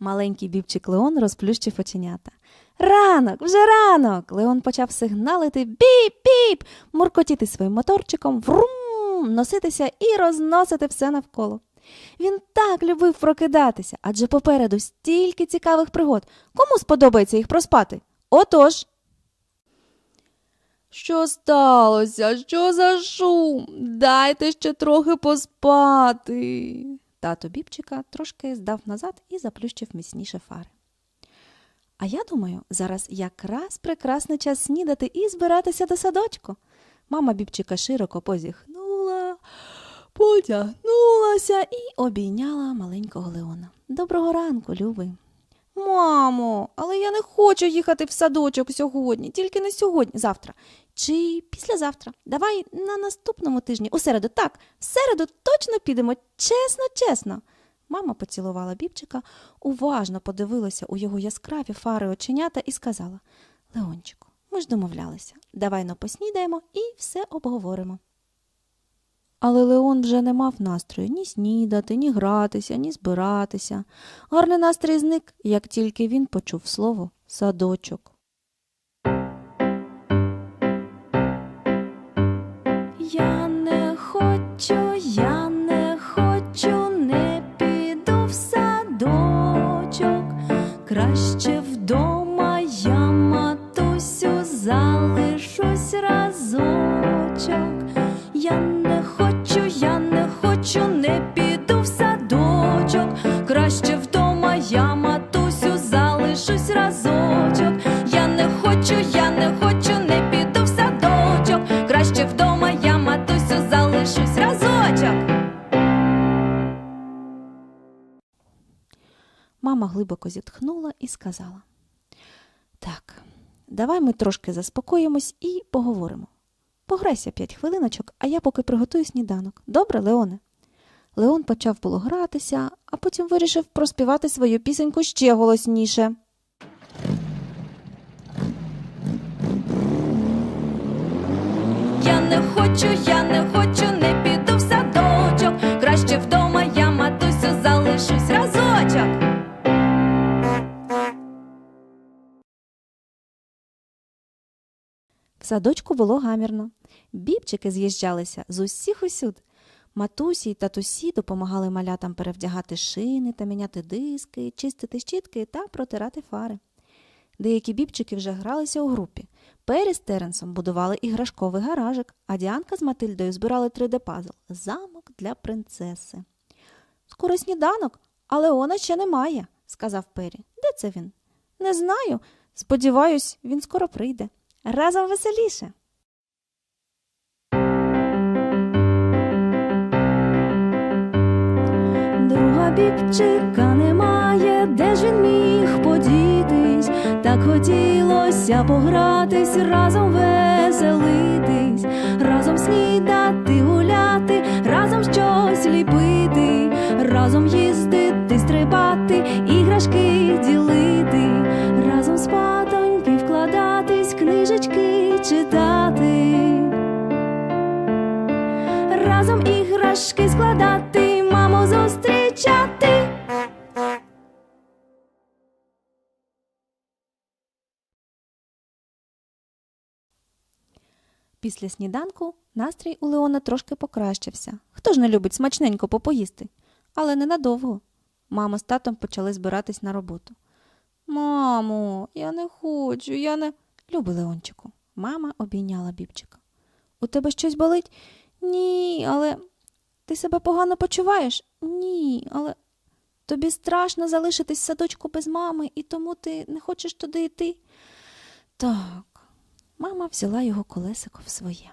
Маленький бібчик Леон розплющив оченята. Ранок, вже ранок. Леон почав сигналити біп-біп, муркотіти своїм моторчиком, врум, носитися і розносити все навколо. Він так любив прокидатися, адже попереду стільки цікавих пригод. Кому сподобається їх проспати? Отож. Що сталося? Що за шум? Дайте ще трохи поспати. Тато бібчика трошки здав назад і заплющив міцніше фари. А я думаю, зараз якраз прекрасний час снідати і збиратися до садочку. Мама бібчика широко позіхнула, потягнулася і обійняла маленького Леона. Доброго ранку, любий. Мамо, але я не хочу їхати в садочок сьогодні, тільки не сьогодні, завтра. Чи післязавтра. Давай на наступному тижні, у середу, так, в середу точно підемо, чесно, чесно. Мама поцілувала бібчика, уважно подивилася у його яскраві фари оченята і сказала Леончику, ми ж домовлялися, давай но поснідаємо і все обговоримо. Але Леон вже не мав настрою ні снідати, ні гратися, ні збиратися. Гарний настрій зник, як тільки він почув слово садочок. Я не хочу, я не хочу, не піду в садочок. Краще Мама глибоко зітхнула і сказала: Так, давай ми трошки заспокоїмось і поговоримо. Пограйся п'ять хвилиночок, а я поки приготую сніданок. Добре, Леоне? Леон почав було гратися, а потім вирішив проспівати свою пісеньку ще голосніше. Я не хочу, я не хочу, садочку було гамірно. Бібчики з'їжджалися з усіх усюд. Матусі й татусі допомагали малятам перевдягати шини та міняти диски, чистити щітки та протирати фари. Деякі бібчики вже гралися у групі. Пері з Теренсом будували іграшковий гаражик, а Діанка з Матильдою збирали 3D-пазл замок для принцеси. Скоро сніданок, а Леона ще немає, сказав Пері. Де це він? Не знаю. Сподіваюсь, він скоро прийде. Разом веселіше. Друга бібчика немає, де ж він міг подітись, так хотілося погратись, разом веселитись, разом снідати, гуляти, разом щось Після сніданку настрій у Леона трошки покращився. Хто ж не любить смачненько попоїсти? Але ненадовго. Мама з татом почали збиратись на роботу. Мамо, я не хочу, я не. Люби Леончику. Мама обійняла бібчика. У тебе щось болить? Ні, але ти себе погано почуваєш? Ні, але тобі страшно залишитись в садочку без мами, і тому ти не хочеш туди йти. Так, мама взяла його колесико в своє.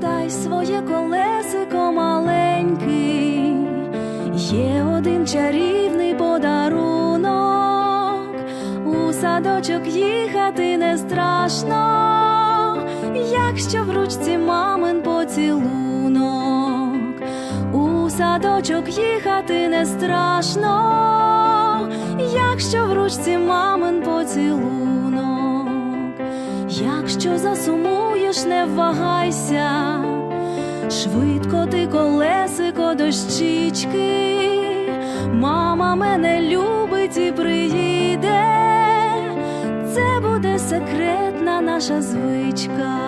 Дай своє колесико маленький, є один чарівний подарунок. У садочок їхати не страшно, якщо в ручці мамин поцілунок. У садочок їхати не страшно, якщо в ручці мамин поцілунок. Якщо засумуєш, не вагайся, Швидко ти колесико дощічки, мама мене любить і приїде. Це буде секретна наша звичка.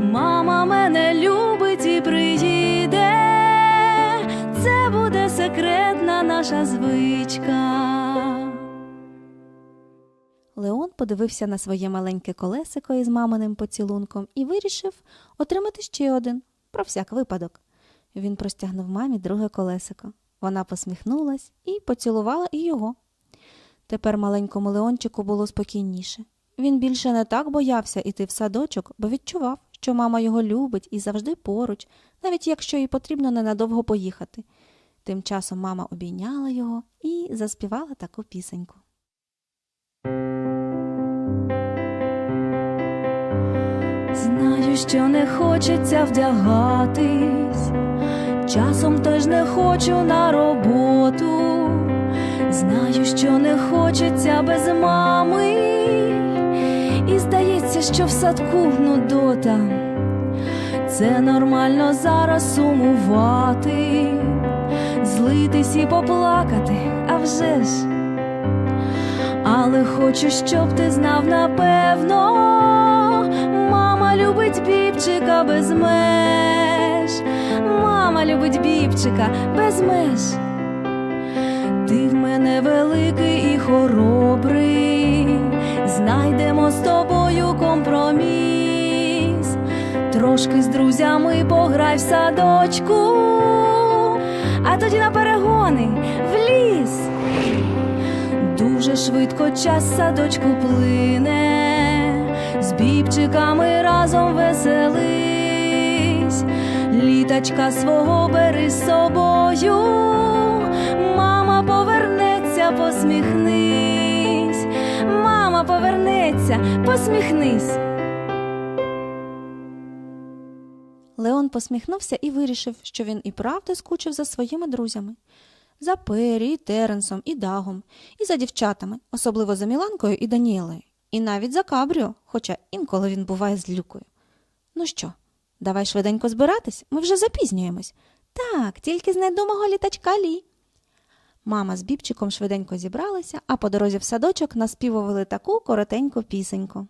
Мама мене любить і приїде. Секретна наша звичка. Леон подивився на своє маленьке колесико із маминим поцілунком і вирішив отримати ще один, про всяк випадок. Він простягнув мамі друге колесико. Вона посміхнулась і поцілувала і його. Тепер маленькому Леончику було спокійніше. Він більше не так боявся іти в садочок, бо відчував, що мама його любить і завжди поруч, навіть якщо їй потрібно ненадовго поїхати. Тим часом мама обійняла його і заспівала таку пісеньку. Знаю, що не хочеться вдягатись, часом теж не хочу на роботу. Знаю, що не хочеться без мами, і здається, що в садку нудота. Це нормально зараз сумувати, злитись і поплакати, а вже ж. Але хочу, щоб ти знав напевно, мама любить бібчика без меж, мама любить бібчика без меж. Ти в мене великий і хоробрий, знайдемо з тобою компроміс. Трошки з друзями пограй в садочку, а тоді на перегони в ліс. Дуже швидко час садочку плине, з бібчиками разом веселись, літачка свого бери з собою, мама повернеться, посміхнись, мама повернеться, посміхнись. Посміхнувся і вирішив, що він і правда скучив за своїми друзями. За Пері, і Теренсом, і Дагом, і за дівчатами, особливо за Міланкою і Даніелею, і навіть за Кабріо, хоча інколи він буває з Люкою. Ну що, давай швиденько збиратись, ми вже запізнюємось. Так, тільки знайду мого літачка Лі. Мама з бібчиком швиденько зібралися, а по дорозі в садочок наспівували таку коротеньку пісеньку.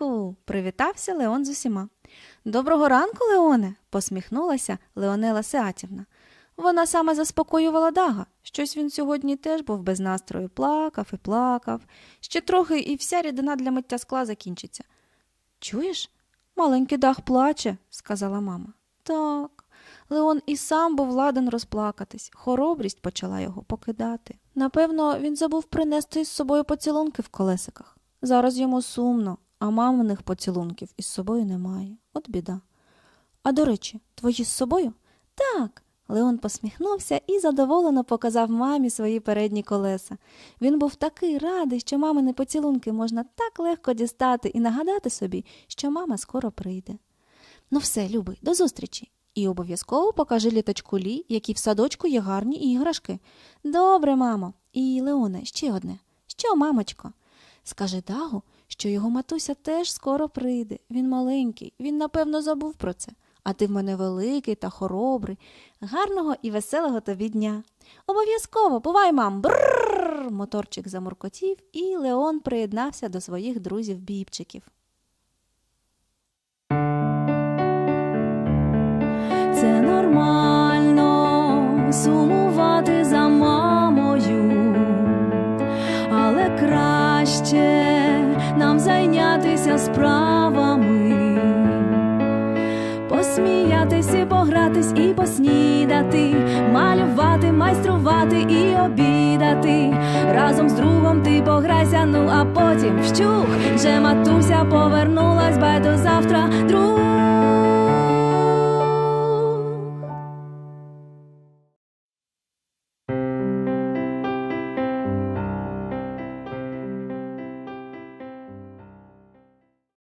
Ранку. привітався Леон з усіма. Доброго ранку, Леоне, посміхнулася Леонела Сеатівна. Вона саме заспокоювала Дага. Щось він сьогодні теж був без настрою, плакав і плакав. Ще трохи і вся рідина для миття скла закінчиться. Чуєш? Маленький дах плаче, сказала мама. Так. Леон і сам був ладен розплакатись. Хоробрість почала його покидати. Напевно, він забув принести із собою поцілунки в колесиках. Зараз йому сумно, а маминих поцілунків із собою немає. От біда. А до речі, твої з собою? Так. Леон посміхнувся і задоволено показав мамі свої передні колеса. Він був такий радий, що мамини поцілунки можна так легко дістати і нагадати собі, що мама скоро прийде. Ну все, любий, до зустрічі. І обов'язково покажи літачку Лі, які в садочку є гарні іграшки. Добре, мамо. І Леоне, ще одне. Що, мамочко? Скажи Дагу, що його матуся теж скоро прийде. Він маленький, він, напевно, забув про це. А ти в мене великий та хоробрий. Гарного і веселого тобі дня. Обов'язково, бувай, мам. Бррр. Моторчик замуркотів, і Леон приєднався до своїх друзів-бібчиків. Це нормально справами, посміятись і погратись і поснідати, малювати, майструвати і обідати. Разом з другом ти пограйся, ну а потім вщух, вже матуся повернулась, бай до завтра, друг.